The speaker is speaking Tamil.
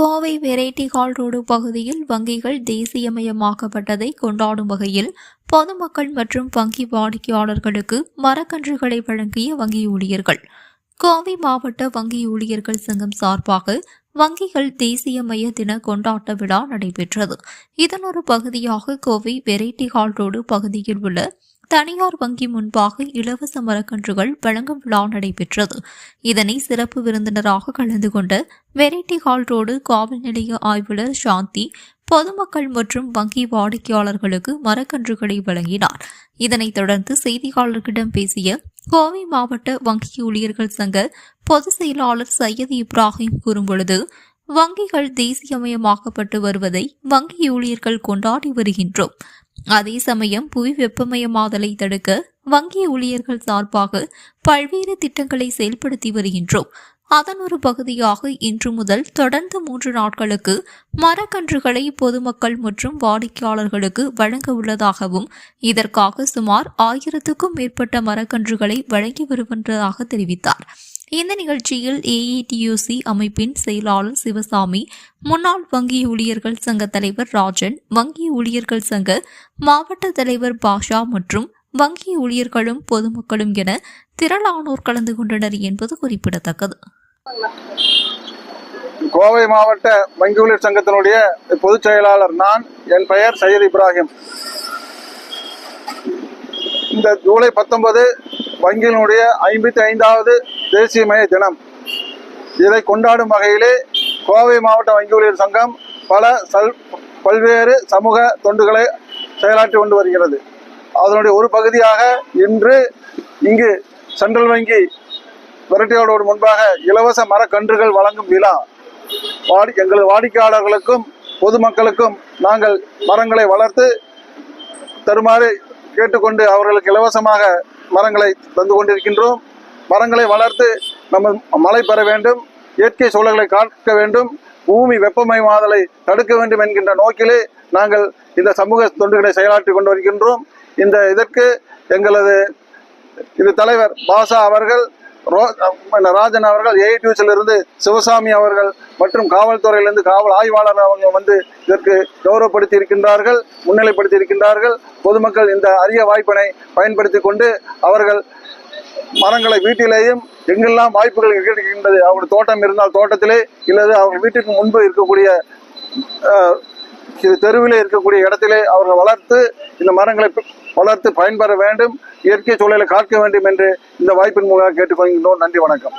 கோவை வெரைட்டி ஹால் ரோடு பகுதியில் வங்கிகள் தேசியமயமாக்கப்பட்டதை கொண்டாடும் வகையில் பொதுமக்கள் மற்றும் வங்கி வாடிக்கையாளர்களுக்கு மரக்கன்றுகளை வழங்கிய வங்கி ஊழியர்கள். கோவை மாவட்ட வங்கி ஊழியர்கள் சங்கம் சார்பாக வங்கிகள் தேசியமய தின கொண்டாட்ட விழா நடைபெற்றது. இதன் ஒரு பகுதியாக கோவை வெரைட்டி ஹால் ரோடு பகுதியில் உள்ள தனியார் வங்கி முன்பாக இலவச மரக்கன்றுகள் வழங்கும் விழா நடைபெற்றது. இதனை சிறப்பு விருந்தினராக கலந்து கொண்ட வெரைட்டி ஹால் ரோடு காவல் நிலைய ஆய்வாளர் சாந்தி பொதுமக்கள் மற்றும் வங்கி வாடிக்கையாளர்களுக்கு மரக்கன்றுகளை வழங்கினார். இதனைத் தொடர்ந்து செய்தியாளர்களிடம் பேசிய கோவை மாவட்ட வங்கி ஊழியர்கள் சங்க பொதுச் செயலாளர் சையது இப்ராஹிம் கூறும்பொழுது வங்கிகள் தேசியமயமாக்கப்பட்டு வருவதை வங்கி ஊழியர்கள் கொண்டாடி வருகின்றோம். அதே சமயம் புவி வெப்பமயமாதலை தடுக்க வங்கி ஊழியர்கள் சார்பாக பல்வேறு திட்டங்களை செயல்படுத்தி வருகின்றோம். அதன் ஒரு பகுதியாக இன்று முதல் தொடர்ந்து மூன்று நாட்களுக்கு மரக்கன்றுகளை பொதுமக்கள் மற்றும் வாடிக்கையாளர்களுக்கு வழங்க உள்ளதாகவும் இதற்காக சுமார் ஆயிரத்துக்கும் மேற்பட்ட மரக்கன்றுகளை வழங்கி வருகின்றதாக தெரிவித்தார். இந்த நிகழ்ச்சியில் ஏஇடியூசி அமைப்பின் செயலாளர் சிவசாமி முன்னாள் வங்கி ஊழியர்கள் சங்க தலைவர் ராஜன் வங்கி ஊழியர்கள் சங்க மாவட்ட தலைவர் பாஷா மற்றும் வங்கி ஊழியர்களும் பொதுமக்களும் என திரளானோர் கலந்து கொண்டனர் என்பது குறிப்பிடத்தக்கது. கோவை மாவட்ட வங்கி ஊழியர் சங்கத்தினுடைய பொதுச் செயலாளர் நான் என் பெயர் சையத் இப்ராஹிம். இந்த ஜூலை பத்தொன்பது வங்கியினுடைய ஐம்பத்தி ஐந்தாவது தேசிய தேசியமய தினம். இதை கொண்டாடும் வகையிலே கோவை மாவட்ட வங்கி ஊழியர் சங்கம் பல சல் பல்வேறு சமூக தொண்டுகளை செயலாற்றி கொண்டு வருகிறது. அதனுடைய ஒரு பகுதியாக இன்று இங்கு சென்ட்ரல் வங்கி விரட்டியோடு முன்பாக இலவச மரக்கன்றுகள் வழங்கும் விழா. வாடி எங்களது வாடிக்கையாளர்களுக்கும் பொதுமக்களுக்கும் நாங்கள் மரங்களை வளர்த்து தருமாறு கேட்டுக்கொண்டு அவர்களுக்கு இலவசமாக மரங்களை தந்து கொண்டிருக்கின்றோம். மரங்களை வளர்த்து நம்ம மழை பெற வேண்டும். இயற்கை சூழல்களை காக்க வேண்டும். பூமி வெப்பமயமாதலை தடுக்க வேண்டும் என்கின்ற நோக்கிலே நாங்கள் இந்த சமூக தொண்டுகளை செயலாற்றி கொண்டு வருகின்றோம். இந்த இதற்கு எங்களது இது தலைவர் பாசா அவர்கள் ராஜன் அவர்கள் ஏஐடியூஸில் இருந்து சிவசாமி அவர்கள் மற்றும் காவல்துறையிலிருந்து காவல் ஆய்வாளர் அவங்க வந்து இதற்கு கௌரவப்படுத்தி இருக்கின்றார்கள் முன்னிலைப்படுத்தி இருக்கின்றார்கள் பொதுமக்கள் இந்த அரிய வாய்ப்பினை பயன்படுத்தி கொண்டு அவர்கள் மரங்களை வீட்டிலேயும் எங்கெல்லாம் வாய்ப்புகள் கிடைக்கின்றது அவங்க தோட்டம் இருந்தால் தோட்டத்திலே இல்லது அவங்க வீட்டுக்கு முன்பு இருக்கக்கூடிய இது தெருவிலே இருக்கக்கூடிய இடத்திலே அவர்கள் வளர்த்து இந்த மரங்களை வளர்த்து பயன்பெற வேண்டும் இயற்கை சூழலை காக்க வேண்டும் என்று இந்த வாய்ப்பின் மூலம் கேட்டுக்கொள்கின்றோம். நன்றி வணக்கம்.